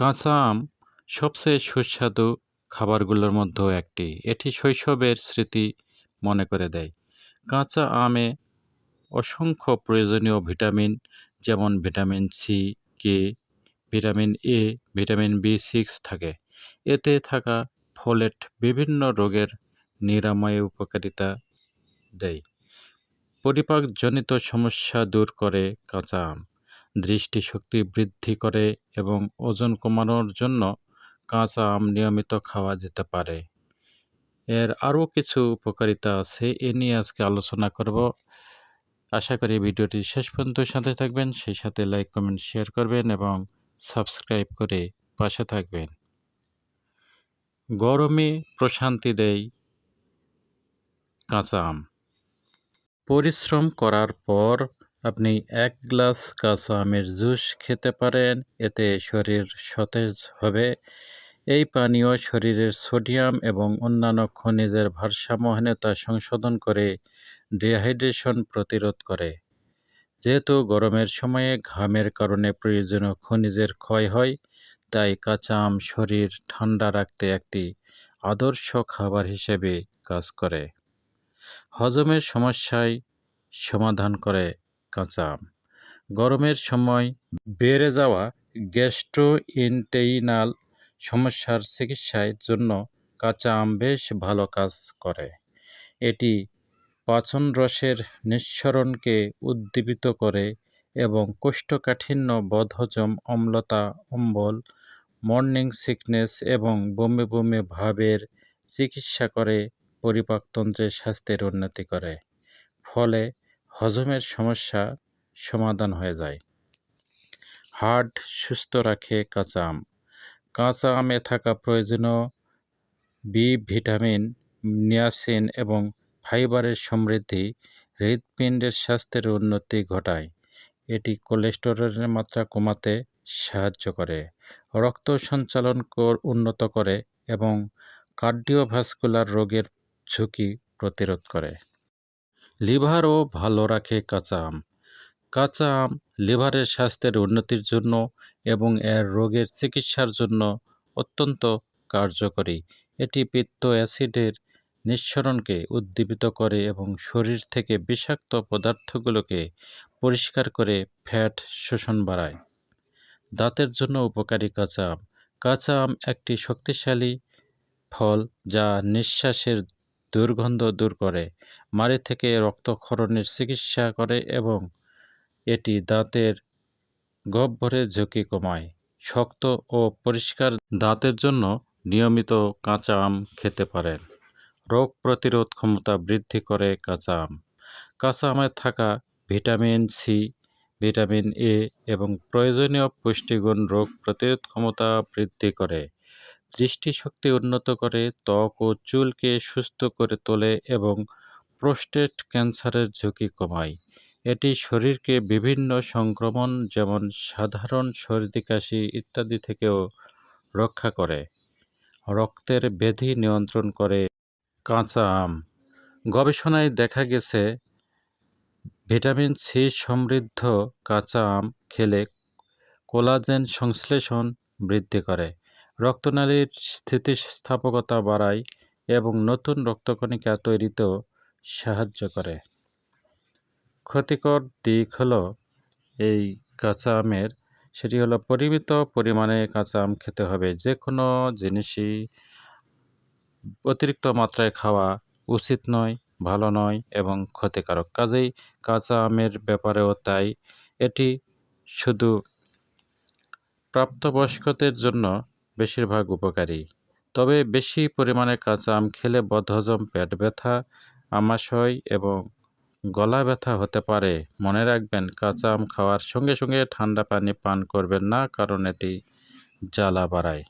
কাঁচা আম সবচেয়ে সুস্বাদু খাবারগুলোর মধ্যেও একটি। এটি শৈশবের স্মৃতি মনে করে দেয়। কাঁচা আমে অসংখ্য প্রয়োজনীয় ভিটামিন, যেমন vitamin C K vitamin A vitamin B six থাকে। এতে থাকা ফোলেট বিভিন্ন রোগের নিরাময়ে উপকারিতা দেয়। পরিপাকজনিত সমস্যা দূর করে কাঁচা আম দৃষ্টিশক্তি বৃদ্ধি করে এবং ওজন কমানোর জন্য কাঁচা আম নিয়মিত খাওয়া যেতে পারে। এর আরও কিছু উপকারিতা আছে, এ নিয়ে আজকে আলোচনা করব। আশা করি ভিডিওটি শেষ পর্যন্ত সাথে থাকবেন, সেই সাথে লাইক, কমেন্ট, শেয়ার করবেন এবং সাবস্ক্রাইব করে পাশে থাকবেন। গরমে প্রশান্তি দেয় কাঁচা আম। পরিশ্রম করার পর আপনি এক গ্লাস কাঁচা আমের জুস খেতে পারেন, এতে শরীর সতেজ হবে। এই পানীয় শরীরের সোডিয়াম এবং অন্যান্য খনিজের ভারসাম্যহীনতা সংশোধন করে ডিহাইড্রেশন প্রতিরোধ করে। যেহেতু গরমের সময়ে ঘামের কারণে প্রয়োজনীয় খনিজের ক্ষয় হয়, তাই কাঁচা আম শরীর ঠান্ডা রাখতে একটি আদর্শ খাবার হিসেবে কাজ করে। হজমের সমস্যায় সমাধান করে কাঁচা আম। গরমের সময় বেড়ে যাওয়া গ্যাস্ট্রোইন্টেইনাল সমস্যার চিকিৎসার জন্য কাঁচা আম বেশ ভালো কাজ করে। এটি পাচন রসের নিঃসরণকে উদ্দীপিত করে এবং কোষ্ঠকাঠিন্য, বদহজম, অম্লতা, অম্বল, মর্নিং সিকনেস এবং বমি বমি ভাবের চিকিৎসা করে পরিপাকতন্ত্রের স্বাস্থ্যের উন্নতি করে। ফলে হজমের সমস্যা সমাধান হয়ে যায়। হার্ট সুস্থ রাখে কাঁচা আম কাঁচা আমে থাকা প্রয়োজনীয় বি ভিটামিন, নিয়াসিন এবং ফাইবারের সমৃদ্ধি হৃৎপিণ্ডের স্বাস্থ্যের উন্নতি ঘটায়। এটি কোলেস্টেরলের মাত্রা কমাতে সাহায্য করে, রক্ত সঞ্চালন উন্নত করে এবং কার্ডিওভাস্কুলার রোগের ঝুঁকি প্রতিরোধ করে। লিভারও ভালো রাখে কাঁচা আম কাঁচা আম লিভারের স্বাস্থ্যের উন্নতির জন্য এবং এর রোগের চিকিৎসার জন্য অত্যন্ত কার্যকরী। এটি পিত্ত অ্যাসিডের নিঃসরণকে উদ্দীপিত করে এবং শরীর থেকে বিষাক্ত পদার্থগুলোকে পরিষ্কার করে ফ্যাট শোষণ বাড়ায়। দাঁতের জন্য উপকারী কাঁচা আম কাঁচা আম একটি শক্তিশালী ফল যা নিঃশ্বাসের দুর্গন্ধ দূর করে। মাড়ি থেকে রক্তক্ষরণের চিকিৎসা করে এবং এটি দাঁতের গহ্বরের ঝুঁকি কমায়। শক্ত ও পরিষ্কার দাঁতের জন্য নিয়মিত কাঁচা আম খেতে পারেন। রোগ প্রতিরোধ ক্ষমতা বৃদ্ধি করে কাঁচা আম। কাঁচা আমে থাকা ভিটামিন সি, ভিটামিন এ এবং প্রয়োজনীয় পুষ্টিগুণ রোগ প্রতিরোধ ক্ষমতা বৃদ্ধি করে। দৃষ্টিশক্তি উন্নত করে ত্বক ও চুলকে সুস্থ করে তোলে এবং প্রোস্টেট ক্যান্সারের ঝুঁকি কমায়। এটি শরীরকে বিভিন্ন সংক্রমণ যেমন সাধারণ সর্দি, কাশি ইত্যাদি থেকেও রক্ষা করে। রক্তের ব্যাধি নিয়ন্ত্রণ করে কাঁচা আম। গবেষণায় দেখা গেছে, ভিটামিন সি সমৃদ্ধ কাঁচা আম খেলে কোলাজেন সংশ্লেষণ বৃদ্ধি করে। রক্তনালীর স্থিতিস্থাপকতা বাড়ায় এবং নতুন রক্তকণিকা তৈরিতেও সাহায্য করে। ক্ষতিকর দিক হলো এই কাঁচা আমের, সেটি হলো পরিমিত পরিমাণে কাঁচা আম খেতে হবে। যে কোনো জিনিসই অতিরিক্ত মাত্রায় খাওয়া উচিত নয়, ভালো নয় এবং ক্ষতিকারক। কাজেই কাঁচা আমের ব্যাপারেও তাই। এটি শুধু প্রাপ্তবয়স্কদের জন্য বেশিরভাগ উপকারী। তবে বেশি পরিমাণে কাঁচা আম খেলে বদহজম, পেট ব্যথা, আমাশয় এবং গলা ব্যথা হতে পারে। মনে রাখবেন কাঁচা আম খাওয়ার সঙ্গে সঙ্গে ঠান্ডা পানি পান করবেন না, কারণ এটি জ্বালা বাড়ায়।